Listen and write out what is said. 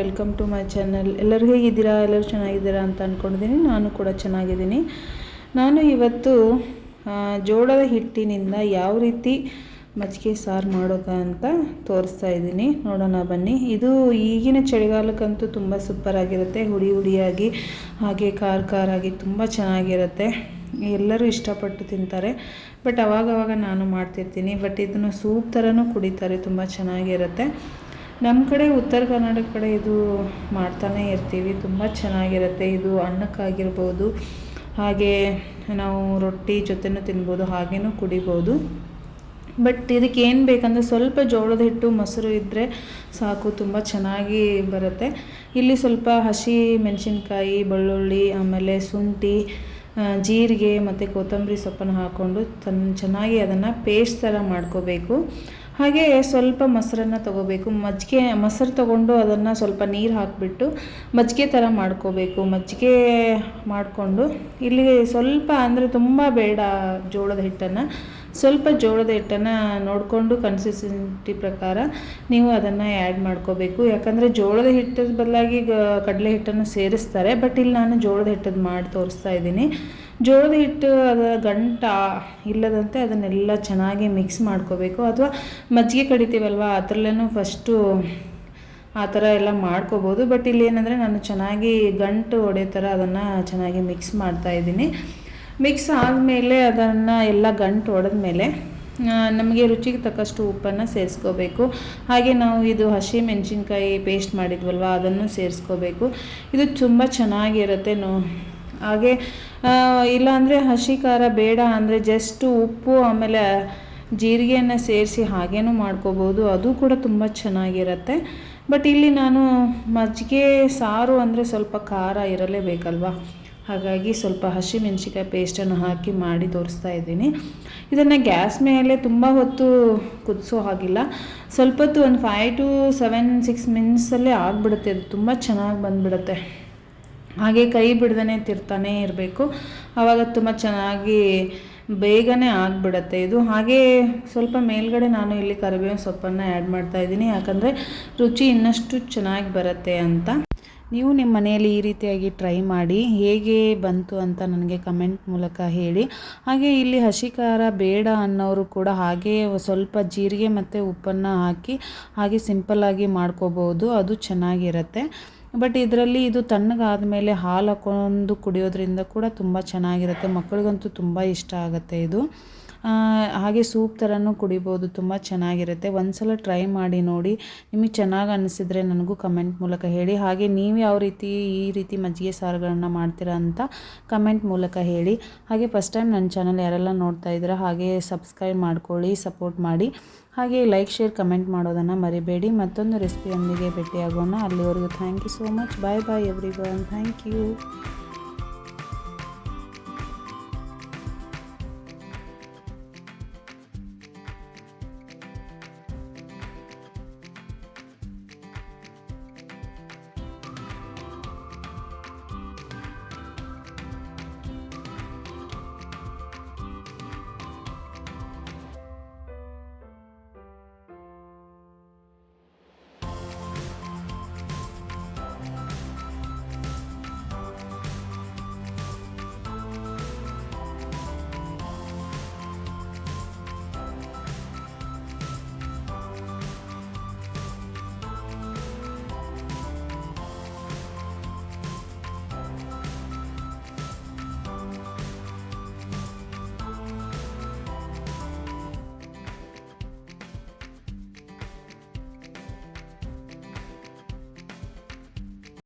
Welcome to my channel ಎಲ್ಲರೂ ಹೇಗಿದ್ದೀರಾ? ಎಲ್ಲರೂ ಚೆನ್ನಾಗಿದ್ದೀರಾ ಅಂತ ಅಂದ್ಕೊಂಡಿದ್ದೀನಿ ನಾನು ಕೂಡ ಚೆನ್ನಾಗಿದ್ದೀನಿ. ನಾನು ಇವತ್ತು ಜೋಳದ ಹಿಟ್ಟಿನಿಂದ ಯಾವ ರೀತಿ ಮಜ್ಜಿಗೆ ಸಾರು ಮಾಡೋದು ಅಂತ ತೋರಿಸ್ತಾ ಇದ್ದೀನಿ. ನೋಡೋಣ ಬನ್ನಿ. ಇದು ಈಗಿನ ಚಳಿಗಾಲಕ್ಕಂತೂ ತುಂಬ ಸೂಪರಾಗಿರುತ್ತೆ ಹುಡಿ ಹುಡಿಯಾಗಿ, ಹಾಗೆ ಖಾರ ಖಾರಾಗಿ ತುಂಬ ಚೆನ್ನಾಗಿರುತ್ತೆ. ಎಲ್ಲರೂ ಇಷ್ಟಪಟ್ಟು ತಿಂತಾರೆ. ಬಟ್ ಅವಾಗವಾಗ ನಾನು ಮಾಡ್ತಿರ್ತೀನಿ. ಬಟ್ ಇದನ್ನು ಸೂಪ್ ಥರನೂ ಕುಡಿತಾರೆ. ತುಂಬ ಚೆನ್ನಾಗಿರುತ್ತೆ. ನಮ್ಮ ಕಡೆ ಉತ್ತರ ಕರ್ನಾಟಕ ಕಡೆ ಇದು ಮಾಡ್ತಾನೆ ಇರ್ತೀವಿ. ತುಂಬ ಚೆನ್ನಾಗಿರುತ್ತೆ. ಇದು ಅನ್ನಕ್ಕಾಗಿರ್ಬೋದು. ಹಾಗೆ ನಾವು ರೊಟ್ಟಿ ಜೊತೆನೂ ತಿನ್ಬೋದು. ಹಾಗೇನೂ ಕುಡಿಬೋದು. ಬಟ್ ಇದಕ್ಕೆ ಏನು ಬೇಕಂದರೆ ಸ್ವಲ್ಪ ಜೋಳದ ಹಿಟ್ಟು, ಮೊಸರು ಇದ್ದರೆ ಸಾಕು. ತುಂಬ ಚೆನ್ನಾಗಿ ಬರುತ್ತೆ. ಇಲ್ಲಿ ಸ್ವಲ್ಪ ಹಸಿ ಮೆಣಸಿನ್ಕಾಯಿ, ಬೆಳ್ಳುಳ್ಳಿ, ಆಮೇಲೆ ಶುಂಠಿ ಜೀರಿಗೆ ಮತ್ತು ಕೊತ್ತಂಬರಿ ಸೊಪ್ಪನ್ನು ಹಾಕ್ಕೊಂಡು ತನ್ನ ಚೆನ್ನಾಗಿ ಅದನ್ನು ಪೇಸ್ಟ್ ಥರ ಮಾಡ್ಕೋಬೇಕು. ಹಾಗೆ ಸ್ವಲ್ಪ ಮೊಸರನ್ನು ತಗೋಬೇಕು. ಮಜ್ಜಿಗೆ, ಮೊಸರು ತಗೊಂಡು ಅದನ್ನು ಸ್ವಲ್ಪ ನೀರು ಹಾಕಿಬಿಟ್ಟು ಮಜ್ಜಿಗೆ ಥರ ಮಾಡ್ಕೋಬೇಕು. ಮಜ್ಜಿಗೆ ಮಾಡಿಕೊಂಡು ಇಲ್ಲಿ ಸ್ವಲ್ಪ ಅಂದರೆ ತುಂಬ ಬೇಡ ಜೋಳದ ಹಿಟ್ಟನ್ನು. ಸ್ವಲ್ಪ ಜೋಳದ ಹಿಟ್ಟನ್ನು ನೋಡಿಕೊಂಡು ಕನ್ಸಿಸ್ಟೆನ್ಸಿ ಪ್ರಕಾರ ನೀವು ಅದನ್ನು ಆ್ಯಡ್ ಮಾಡ್ಕೋಬೇಕು. ಯಾಕಂದರೆ ಜೋಳದ ಹಿಟ್ಟದ ಬದಲಾಗಿ ಕಡಲೆ ಹಿಟ್ಟನ್ನು ಸೇರಿಸ್ತಾರೆ. ಬಟ್ ಇಲ್ಲಿ ನಾನು ಜೋಳದ ಹಿಟ್ಟದ್ದು ಮಾಡಿ ತೋರಿಸ್ತಾ ಇದ್ದೀನಿ. ಜೋಳದ ಹಿಟ್ಟು ಅದರ ಗಂಟ ಇಲ್ಲದಂತೆ ಅದನ್ನೆಲ್ಲ ಚೆನ್ನಾಗಿ ಮಿಕ್ಸ್ ಮಾಡ್ಕೋಬೇಕು. ಅಥವಾ ಮಜ್ಜಿಗೆ ಕಡಿತೀವಲ್ವ ಅದರಲ್ಲೂ ಫಸ್ಟು ಆ ಥರ ಎಲ್ಲ ಮಾಡ್ಕೋಬೋದು. ಬಟ್ ಇಲ್ಲಿ ಏನಂದರೆ ನಾನು ಚೆನ್ನಾಗಿ ಗಂಟು ಒಡೆ ಥರ ಅದನ್ನು ಚೆನ್ನಾಗಿ ಮಿಕ್ಸ್ ಮಾಡ್ತಾ ಇದ್ದೀನಿ. ಮಿಕ್ಸ್ ಆದಮೇಲೆ ಅದನ್ನು ಎಲ್ಲ ಗಂಟು ಹೊಡೆದ್ಮೇಲೆ ನಮಗೆ ರುಚಿಗೆ ತಕ್ಕಷ್ಟು ಉಪ್ಪನ್ನು ಸೇರಿಸ್ಕೋಬೇಕು. ಹಾಗೆ ನಾವು ಇದು ಹಸಿ ಮೆಣಸಿನ್ಕಾಯಿ ಪೇಸ್ಟ್ ಮಾಡಿದ್ವಲ್ವ, ಅದನ್ನು ಸೇರಿಸ್ಕೋಬೇಕು. ಇದು ತುಂಬ ಚೆನ್ನಾಗಿರುತ್ತೆ. ನೋ ಹಾಗೆ ಇಲ್ಲಾಂದರೆ ಹಸಿ ಖಾರ ಬೇಡ ಅಂದರೆ ಜಸ್ಟು ಉಪ್ಪು, ಆಮೇಲೆ ಜೀರಿಗೆಯನ್ನು ಸೇರಿಸಿ ಹಾಗೇನೂ ಮಾಡ್ಕೋಬೋದು. ಅದು ಕೂಡ ತುಂಬ ಚೆನ್ನಾಗಿರುತ್ತೆ. ಬಟ್ ಇಲ್ಲಿ ನಾನು ಮಜ್ಜಿಗೆ ಸಾರು ಅಂದರೆ ಸ್ವಲ್ಪ ಖಾರ ಇರಲೇಬೇಕಲ್ವಾ? ಹಾಗಾಗಿ ಸ್ವಲ್ಪ ಹಸಿ ಮೆಣಸಿಕಾಯಿ ಪೇಸ್ಟನ್ನು ಹಾಕಿ ಮಾಡಿ ತೋರಿಸ್ತಾ ಇದ್ದೀನಿ. ಇದನ್ನು ಗ್ಯಾಸ್ ಮೇಲೆ ತುಂಬ ಹೊತ್ತು ಕುದಿಸೋ ಹಾಗಿಲ್ಲ. ಸ್ವಲ್ಪ ಹೊತ್ತು ಒಂದು ಫೈವ್ ಟು ಸೆವೆನ್ ಸಿಕ್ಸ್ ಮಿನಿಟ್ಸಲ್ಲೇ ಆಗಿಬಿಡುತ್ತೆ. ಅದು ತುಂಬ ಚೆನ್ನಾಗಿ ಬಂದುಬಿಡುತ್ತೆ. ಹಾಗೆ ಕೈ ಬಿಡ್ದೇ ತಿರ್ತಾನೇ ಇರಬೇಕು. ಆವಾಗ ತುಂಬ ಚೆನ್ನಾಗಿ ಬೇಗನೆ ಆಗಿಬಿಡತ್ತೆ ಇದು. ಹಾಗೆ ಸ್ವಲ್ಪ ಮೇಲ್ಗಡೆ ನಾನು ಇಲ್ಲಿ ಕರಿಬೇವಿನ ಸೊಪ್ಪನ್ನು ಆ್ಯಡ್ ಮಾಡ್ತಾ ಇದ್ದೀನಿ. ಯಾಕಂದರೆ ರುಚಿ ಇನ್ನಷ್ಟು ಚೆನ್ನಾಗಿ ಬರುತ್ತೆ ಅಂತ. ನೀವು ನಿಮ್ಮ ಮನೆಯಲ್ಲಿ ಈ ರೀತಿಯಾಗಿ ಟ್ರೈ ಮಾಡಿ ಹೇಗೆ ಬಂತು ಅಂತ ನನಗೆ ಕಮೆಂಟ್ ಮೂಲಕ ಹೇಳಿ. ಹಾಗೆ ಇಲ್ಲಿ ಹಸಿ ಖಾರ ಬೇಡ ಅನ್ನೋರು ಕೂಡ ಹಾಗೆ ಸ್ವಲ್ಪ ಜೀರಿಗೆ ಮತ್ತು ಉಪ್ಪನ್ನು ಹಾಕಿ ಹಾಗೆ ಸಿಂಪಲ್ಲಾಗಿ ಮಾಡ್ಕೋಬೋದು. ಅದು ಚೆನ್ನಾಗಿರುತ್ತೆ. ಬಟ್ ಇದರಲ್ಲಿ ಇದು ತಣ್ಣಗಾದ ಮೇಲೆ ಹಾಲು ಹಾಕೊಂಡು ಕುಡಿಯೋದ್ರಿಂದ ಕೂಡ ತುಂಬ ಚೆನ್ನಾಗಿರುತ್ತೆ. ಮಕ್ಕಳಿಗಂತೂ ತುಂಬ ಇಷ್ಟ ಆಗುತ್ತೆ ಇದು. ಹಾಗೆ ಸೂಪ್ ಥರನೂ ಕುಡಿಬೋದು, ತುಂಬ ಚೆನ್ನಾಗಿರುತ್ತೆ. ಒಂದ್ಸಲ ಟ್ರೈ ಮಾಡಿ ನೋಡಿ, ನಿಮಗೆ ಚೆನ್ನಾಗಿ ಅನಿಸಿದರೆ ನನಗೂ ಕಮೆಂಟ್ ಮೂಲಕ ಹೇಳಿ. ಹಾಗೆ ನೀವು ಯಾವ ರೀತಿ, ಈ ರೀತಿ ಮಜ್ಜಿಗೆ ಸಾರುಗಳನ್ನು ಮಾಡ್ತೀರಾ ಅಂತ ಕಮೆಂಟ್ ಮೂಲಕ ಹೇಳಿ. ಹಾಗೆ ಫಸ್ಟ್ ಟೈಮ್ ನನ್ನ ಚಾನಲ್ ಯಾರೆಲ್ಲ ನೋಡ್ತಾ ಇದ್ದೀರಾ, ಹಾಗೆ ಸಬ್ಸ್ಕ್ರೈಬ್ ಮಾಡ್ಕೊಳ್ಳಿ ಸಪೋರ್ಟ್ ಮಾಡಿ. ಹಾಗೆ ಲೈಕ್ ಶೇರ್ ಕಮೆಂಟ್ ಮಾಡೋದನ್ನು ಮರಿಬೇಡಿ. ಮತ್ತೊಂದು ರೆಸಿಪಿಯೊಂದಿಗೆ ಭೇಟಿಯಾಗೋಣ. ಅಲ್ಲಿವರೆಗೂ thank you so much bye bye everyone thank you